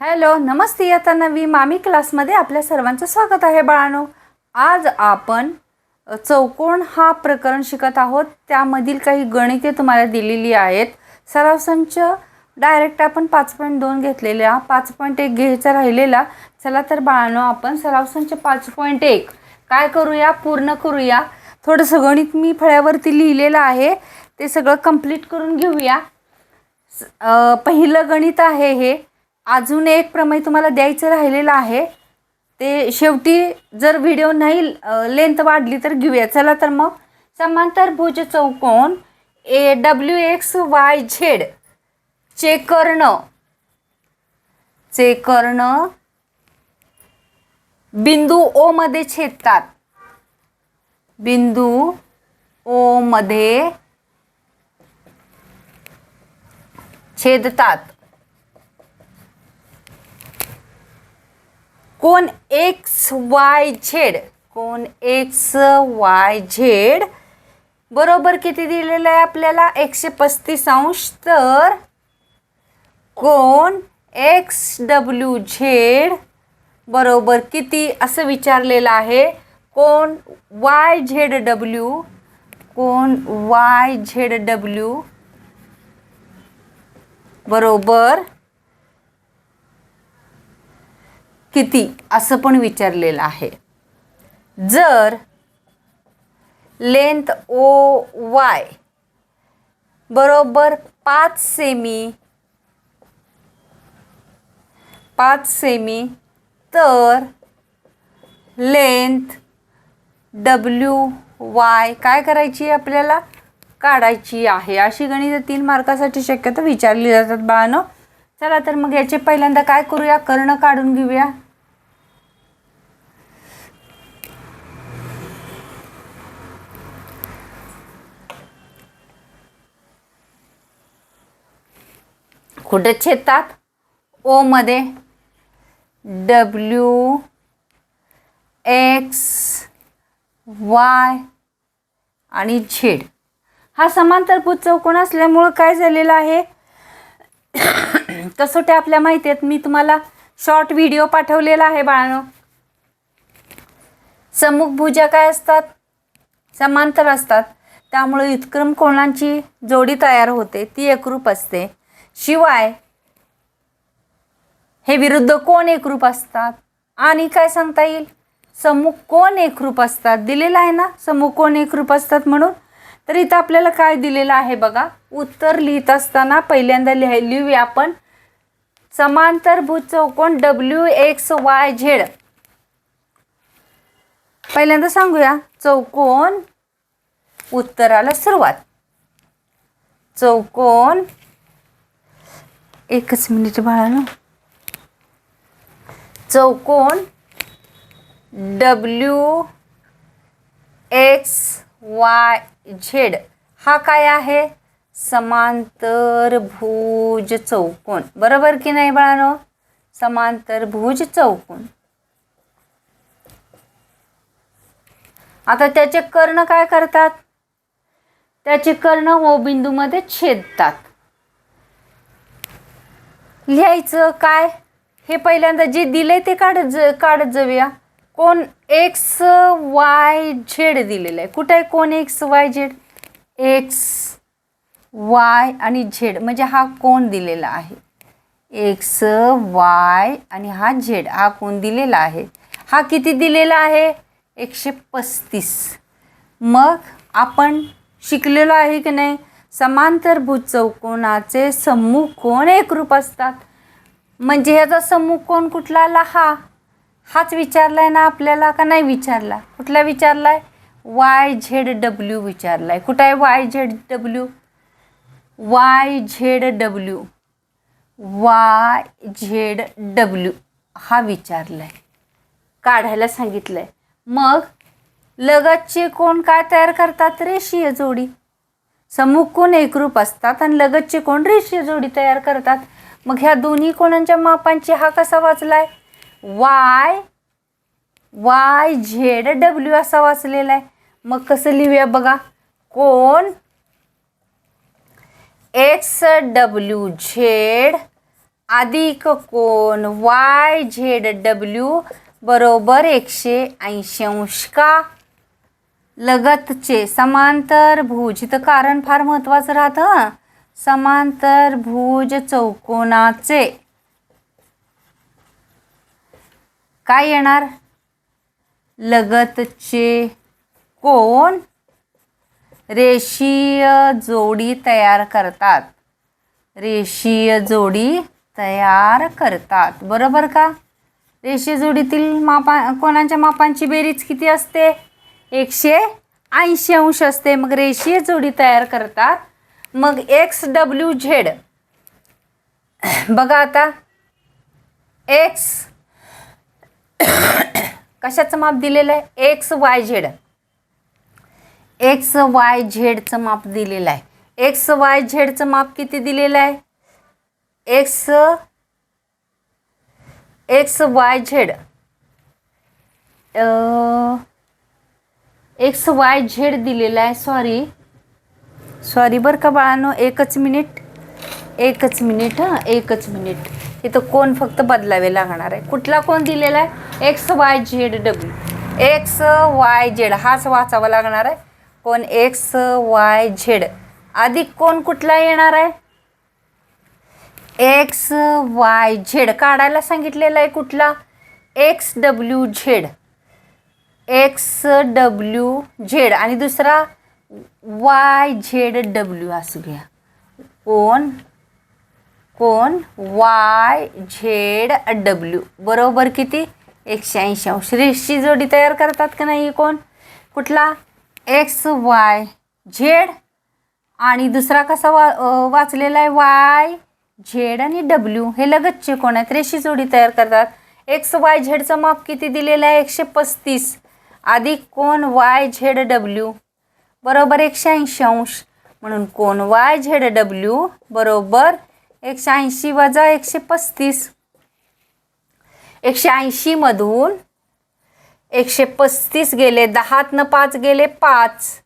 Hello नमस्ते आता नवी मामी क्लासमध्ये आपल्या सर्वांचं स्वागत आहे बाळानो. आज आपण चौकोन हा प्रकरण शिकत आहोत. त्यामधील काही गणिते तुम्हाला दिलेली आहेत. सराव संच डायरेक्ट आपण पाच पॉईंट दोन घेतलेल्या पाच पॉईंट एक घ्यायचा राहिलेला. चला तर बाळानो आपण सराव संच पाच पॉईंट एक. काय करूया? पूर्ण करूया. थोडंसं गणित मी फळ्यावरती लिहिलेलं आहे. ते सगळं कंप्लीट करून घेऊया. पहिलं गणित आहे हे. अजून एक प्रमेय तुम्हाला द्यायचं राहिलेलं आहे. ते शेवटी जर व्हिडिओ नाही लेंथ वाढली तर घेऊया. चला तर मग. समांतर भुज चौकोन ए डब्ल्यू एक्स वाय झेड चे कर्ण. चे कर्ण बिंदू ओ मध्ये छेदतात. बिंदू ओ मध्ये छेदतात. कोण एक्स वाय झेड? कोण एक्स वाय झेड? बरोबर किती दिलेलं आहे आपल्याला? एकशे पस्तीस अंश. तर कोण एक्स डब्ल्यू झेड? बरोबर किती? असं विचारलेलं आहे. कोण वाय झेड डब्ल्यू? कोण वाय झेड डब्ल्यू? बरोबर. किती असं पण विचारलेलं आहे. जर लेंथ ओ वाय बरोबर पाच सेमी पाच सेमी तर लेंथ डब्ल्यू वाय काय करायची आपल्याला? काढायची आहे. अशी गणित तीन मार्कासाठी शक्यतो विचारली जातात बाळानं. चला तर मग याचे पहिल्यांदा काय करूया? कर्ण काढून घेऊया. कुठे छेदतात? ओमध्ये डब्ल्यू एक्स वाय आणि झेड हा समांतरभूत चौकोन असल्यामुळं काय झालेलं आहे? कसोट्या आपल्या माहिती आहेत? मी तुम्हाला शॉर्ट व्हिडिओ पाठवलेला आहे बाळानो. समुख भुजा काय असतात? समांतर असतात. त्यामुळे उत्क्रम कोणांची जोडी तयार होते? ती एकरूप असते. शिवाय हे विरुद्ध कोण एकरूप असतात? आणि काय सांगता येईल? समूह कोण एकरूप असतात? दिलेलं आहे ना? समूह कोण एकरूप असतात म्हणून? तर इथं आपल्याला काय दिलेलं आहे बघा? उत्तर लिहित असताना पहिल्यांदा लिहाय लिहूया आपण. समांतरभूत चौकोन डब्ल्यू एक्स वाय झेड पहिल्यांदा सांगूया. चौकोन उत्तराला सुरुवात. चौकोन एकच मिनिट बाळानो चौकोन डब्ल्यू एक्स वाय झेड. हा काय आहे? समांतरभुज चौकोन. बरोबर की नाही बाळानो? समांतरभुज चौकोन. आता त्याचे कर्ण काय करतात? त्याचे कर्ण ओ बिंदूमध्ये छेदतात. लिहायचं काय? हे पहिल्यांदा जे दिले ते काढत ज काढत जाऊया कोण एक्स वाय झेड दिलेलं आहे. कुठं आहे कोण X Y Z X Y आणि झेड म्हणजे हा कोण दिलेला आहे? एक्स वाय आणि हा झेड हा कोण दिलेला आहे? हा किती दिलेला आहे? एकशे पस्तीस. मग आपण शिकलेलो आहे की नाही? समांतरभुज चौकोनाचे सम्मुख कोण एकरूप असतात? म्हणजे ह्याचा सम्मुख कोण कुठला आला हा. हाच विचारलाय ना आपल्याला का नाही विचारला? कुठला विचारलाय? वाय झेड डब्ल्यू विचारलाय. कुठं आहे Y Z W? Y Z W. Y Z W. हा विचारलाय. काढायला सांगितलंय. मग लगतचे कोण काय तयार करतात रेषीय जोडी सम्मुख कोण एकरूप असतात आणि लगतचे कोण रेषीय जोडी तयार करतात. मग ह्या दोन्ही कोणांच्या मापांची हा कसा वाचलाय? वाय वाय झेड डब्ल्यू असा वाचलेला आहे. मग कसं लिहूया बघा. कोण? एक्स डब्ल्यू झेड अधिक कोण? वाय झेड डब्ल्यू बरोबर एकशे ऐंशी अंश का? लगतचे समांतर भुज इथं कारण फार महत्त्वाचं राहतं समांतर भुज चौकोनाचे. काय येणार? लगतचे कोण? रेषीय जोडी तयार करतात. रेषीय जोडी तयार करतात. बरोबर का? रेषीय जोडीतील मापा कोणाच्या मापांची बेरीज किती असते? एकशे ऐंशी अंश असते. मग रेषीय जोडी तयार करतात. मग एक्स डब्ल्यू झेड बघा आता. एक्स कशाचं माप दिलेलं आहे? X Y Z X Y झेडचं माप दिलेलं आहे. एक्स वाय झेडचं माप किती दिलेलं आहे? X X Y Z X Y Z दिलेला आहे. सॉरी सॉरी बरं का बाळांनो. एकच मिनिट एकच मिनिट हां. एकच मिनिट इथं कोण फक्त बदलावे लागणार आहे? कुठला कोण दिलेला आहे? X Y Z W X Y Z हाच वाचावा लागणार आहे. कोण? एक्स वाय झेड अधिक कोण कुठला येणार आहे? एक्स वाय झेड काढायला सांगितलेला आहे कुठला? X W Z X W Z आणि दुसरा वाय झेड डब्ल्यू असू घ्या. कोण? कोण? Y Z W. बरोबर किती? एकशे ऐंशी. अंश रेषी जोडी तयार करतात का नाही कोण? कुठला? एक्स वाय झेड आणि दुसरा कसा वा वाचलेला आहे? वाय झेड आणि डब्ल्यू. हे लगतचे कोण आहेत? रेषी जोडी तयार करतात. एक्स वाय झेडचं माप किती दिलेलं आहे? एकशे पस्तीस. अधिक कोण वाय झेड डब्ल्यू? बरोबर एकशे ऐंशी अंश. म्हणून कोण वाय झेड डब्ल्यू बरोबर एकशे ऐंशी वजा एकशे पस्तीस. एकशे ऐंशीमधून एकशे पस्तीस गेले दहातनं पाच गेले पाच.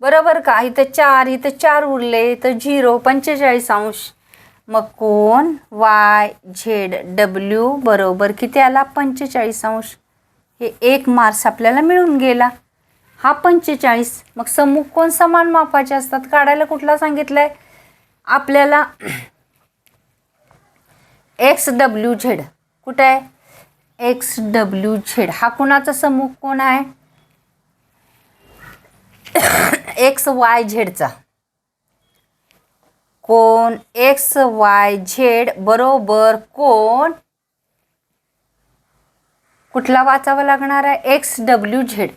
बरोबर का? इथं चार इथं चार उरले इथं झिरो पंचेचाळीस अंश. मग कोण? वाय झेड डब्ल्यू बरोबर किती आला? पंचेचाळीस अंश. हे एक मार्क्स आपल्याला मिळून गेला. हा पंचेचाळीस. मग समूह कोण समान मापाचे असतात? काढायला कुठला सांगितलं आहे आपल्याला एक्स डब्ल्यू झेड कुठं आहे? एक्स डब्ल्यू झेड हा कुणाचा समूह कोण आहे? एक्स वाय झेडचा कोण एक्स वाय झेड बरोबर कोण कुठला वाचावा लागणार आहे? X W Z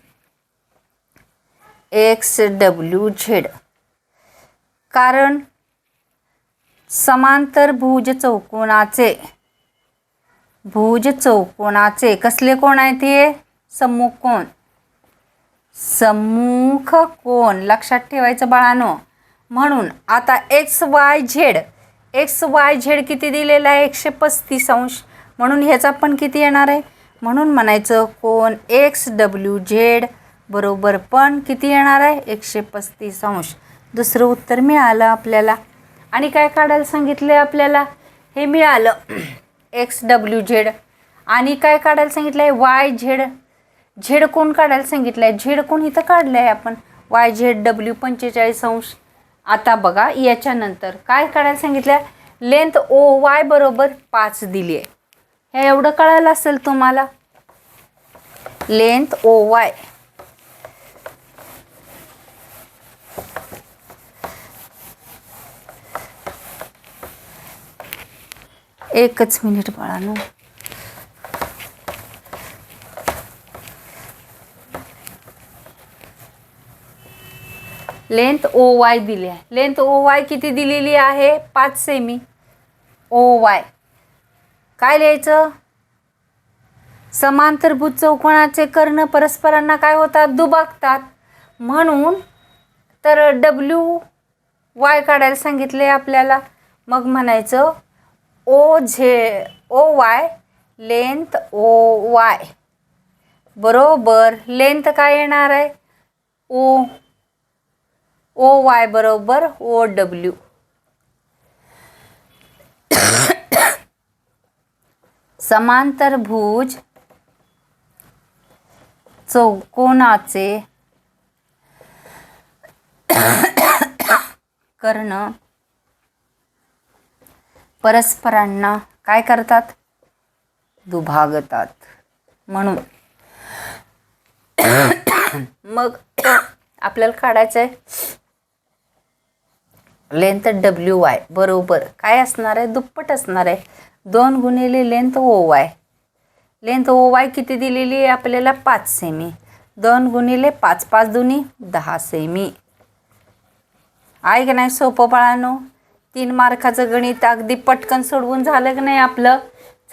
X W Z कारण समांतर भुज चौकोनाचे भुज चौकोनाचे कसले कोण आहेत हे? सम्मुख कोण? सम्मुख कोण? लक्षात ठेवायचं बाळानो. म्हणून आता X Y Z X Y Z किती दिलेला आहे? एकशे पस्तीस अंश. म्हणून ह्याचा पण किती येणार आहे? म्हणून म्हणायचं कोण एक्स डब्ल्यू झेड बरोबर पण किती येणार आहे? एकशे पस्तीस अंश. दुसरं उत्तर मिळालं आपल्याला. आणि काय काढायला सांगितलं आपल्याला? हे मिळालं एक्स डब्ल्यू झेड आणि काय काढायला सांगितलं आहे वाय झेड झेड कोण काढायला सांगितलं आहे झेड कोण इथं काढलं आहे आपण? वाय झेड डब्ल्यू पंचेचाळीस अंश. आता बघा याच्यानंतर काय काढायला सांगितलं आहे लेंथ ओ वाय बरोबर पाच दिली आहे हे एवढं कळायला असेल तुम्हाला? Length O Y. एकच मिनिट बाळानं. लेंथ ओ वाय दिली आहे. लेंथ ओ वाय किती दिलेली आहे? पाच सेमी. ओ वाय. काय लिहायचं? समांतरभूत चौकोनाचे कर्ण परस्परांना काय होतात? दुबागतात. म्हणून तर डब्ल्यू वाय काढायला सांगितले आपल्याला. मग म्हणायचं O Z O Y length O Y बरोबर. लेंथ काय येणार आहे? ओ ओ वाय बरोबर ओ डब्ल्यू समांतरभुज चौकोनाचे कर्ण परस्परांना काय करतात? दुभागतात. म्हणून मग आपल्याला काढायचं आहे लेंथ डब्ल्यू वाय. बरोबर. काय असणार आहे? दुप्पट असणार आहे. दोन गुणिले length O Y. Length O Y किती दिलेली आहे आपल्याला? पाच सेमी. दोन गुणिले पाच पाच दुनी दहा सेमी. आहे का नाही सोपं बाळानो? तीन मार्काचं गणित अगदी पटकन सोडवून झालं की नाही आपलं?